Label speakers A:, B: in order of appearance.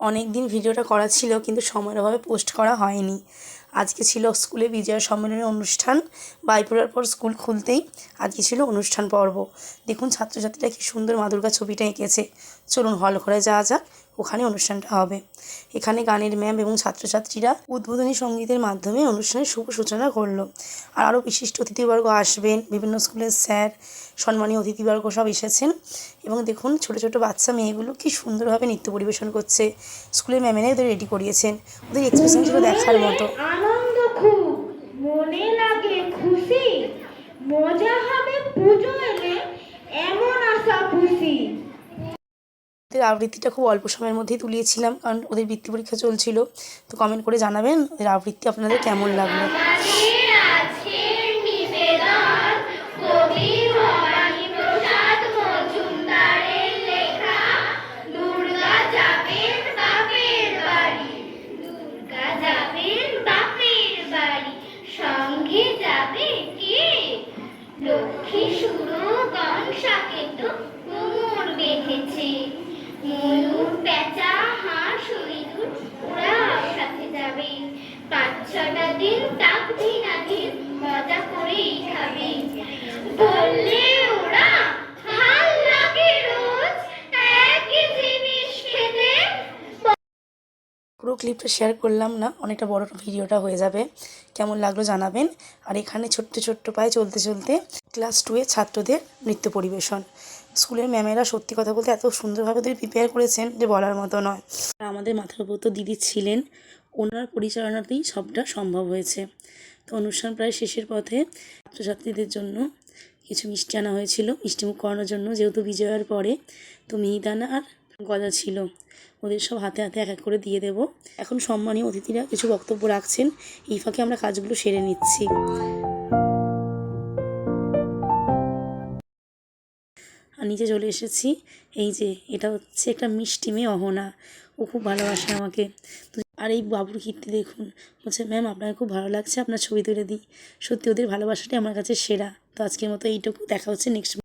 A: অনেক দিন ভিডিওটা করা ছিল, কিন্তু সময়ের অভাবে পোস্ট করা হয়নি। আজকে ছিল স্কুলে বিজয়া সম্মেলনের অনুষ্ঠান। বাইপুরার পর স্কুল খুলতেই আজকে ছিল অনুষ্ঠান পর্ব। দেখুন ছাত্রছাত্রীরা কি সুন্দর মাদুর্গা ছবিটা এঁকেছে। চলুন হল ঘরে যাওয়া যাক। ওখানে অনুষ্ঠানটা হবে। এখানে গানের ম্যাম এবং ছাত্রছাত্রীরা উদ্বোধনী সঙ্গীতের মাধ্যমে অনুষ্ঠানের শুভ সূচনা করল। আর আরও বিশিষ্ট অতিথিবর্গ আসবেন, বিভিন্ন স্কুলের স্যার, সম্মানীয় অতিথিবর্গ সব এসেছেন। এবং দেখুন, ছোটো ছোটো বাচ্চা মেয়েগুলো কি সুন্দরভাবে নৃত্য পরিবেশন করছে। স্কুলের ম্যামেরাই ওদের রেডি করিয়েছেন। ওদের এক্সপ্রেশন ছিল দেখার মতো।
B: মনে লাগে খুশি। মজা হবে পুজো এলে এমন আশা খুশি।
A: ওদের আবৃত্তিটা খুব অল্প সময়ের মধ্যেই তুলিয়েছিলাম, কারণ ওদের বৃত্তি পরীক্ষা চলছিল। তো কমেন্ট করে জানাবেন ওদের আবৃত্তি আপনাদের কেমন লাগল।
B: লক্ষ্মী সুরো ময়ূর, পেঁচা, হাঁস, ইঁদুর ওরা সাথে যাবে। পাঁচ, ছটা দিন তাক দিন মজা করেই খাবে। বললে
A: পুরো ক্লিপটা শেয়ার করলাম না, অনেকটা বড় ভিডিওটা হয়ে যাবে। কেমন লাগল জানাবেন। আর এখানে ছোট্ট ছোট্ট পায়ে চলতে চলতে ক্লাস টুয়ের ছাত্রদের নৃত্য পরিবেশন। স্কুলের ম্যামেরা সত্যি কথা বলতে এত সুন্দরভাবে ওদের প্রিপেয়ার করেছেন যে বলার মতো নয়। আর আমাদের মাথার উপর তো দিদি ছিলেন, ওনার পরিচালনাতেই সবটা সম্ভব হয়েছে। তো অনুষ্ঠান প্রায় শেষের পথে ছাত্রছাত্রীদের জন্য কিছু মিষ্টি আনা হয়েছিল। মিষ্টিমুখ করানোর জন্য যেহেতু বিজয়ার পরে, তো মিহিদানা আর গজা ছিল। ওদের সব হাতে হাতে এক এক করে দিয়ে দেব। এখন সম্মানীয় অতিথিরা কিছু বক্তব্য রাখছেন। এই ফাঁকে আমরা কাজগুলো সেরে নিচ্ছি। আর নিচে চলে এসেছি। এই যে, এটা হচ্ছে একটা মিষ্টি মেয়ে অহনা। ও খুব ভালোবাসে আমাকে। আর এই বাবুর কীর্তি দেখুন। বলছে, ম্যাম, আপনাকে খুব ভালো লাগছে। আপনার ছবি তুলে দিই। সত্যি, ওদের ভালোবাসাটাই আমার কাছে সেরা। তো আজকের মতো এইটুকু। দেখা হচ্ছে নেক্সট